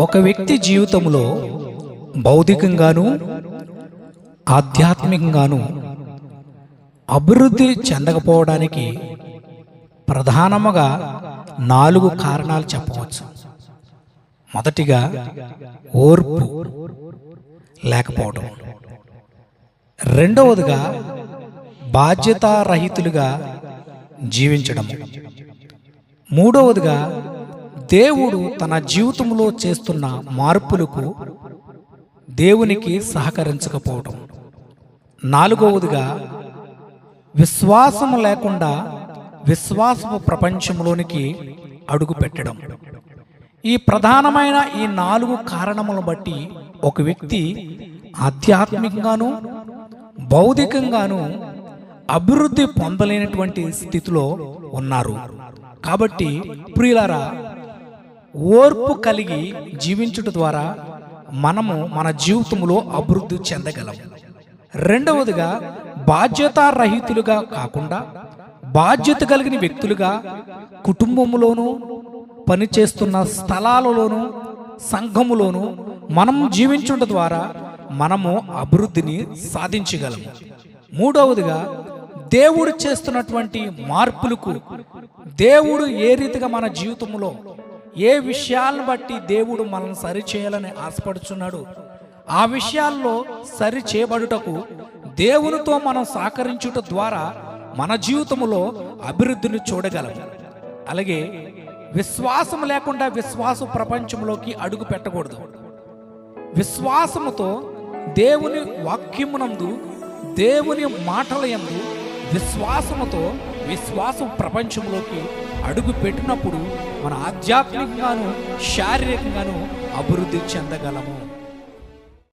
ఒక వ్యక్తి జీవితంలో భౌతికంగాను ఆధ్యాత్మికంగాను అభివృద్ధి చెందకపోవడానికి ప్రధానముగా నాలుగు కారణాలు చెప్పవచ్చు. మొదటిగా ఓర్పు లేకపోవడం. రెండవదిగా బాధ్యతారహితులుగా జీవించడం. మూడవదిగా దేవుడు తన జీవితంలో చేస్తున్న మార్పులకు దేవునికి సహకరించకపోవడం. నాలుగవదిగా విశ్వాసం లేకుండా విశ్వాసపు ప్రపంచంలోనికి అడుగు పెట్టడం ఈ ప్రధానమైన ఈ నాలుగు కారణములను బట్టి ఒక వ్యక్తి ఆధ్యాత్మికంగాను భౌతికంగాను అభివృద్ధి పొందలేనటువంటి స్థితిలో ఉన్నారు. కాబట్టి ప్రియులారా ఓర్పు కలిగి జీవించుట ద్వారా మనము మన జీవితంలో అభివృద్ధి చెందగలం. రెండవదిగా బాధ్యతారహితులుగా కాకుండా బాధ్యత కలిగిన వ్యక్తులుగా కుటుంబంలోనూ పనిచేస్తున్న స్థలాలలోనూ సంఘములోనూ మనం జీవించుట ద్వారా మనము అభివృద్ధిని సాధించగలము మూడవదిగా దేవుడు చేస్తున్నటువంటి మార్పులకు దేవుడు ఏ రీతిగా మన జీవితంలో ఏ విషయాలను బట్టి దేవుడు మనల్ని సరిచేయాలని ఆశపడుచున్నాడు? ఆ విషయాల్లో సరి చేయబడుటకు దేవునితో మనం సహకరించుట ద్వారా మన జీవితంలో అభివృద్ధిని చూడగలం. అలాగే విశ్వాసం లేకుండా విశ్వాస ప్రపంచంలోకి అడుగు పెట్టకూడదు. విశ్వాసముతో దేవుని వాక్యమునందు దేవుని మాటల యందు విశ్వాసముతో విశ్వాసం ప్రపంచంలోకి అడుగు పెట్టినప్పుడు మన ఆధ్యాత్మికంగాను శారీరకంగాను అభివృద్ధి చెందగలము.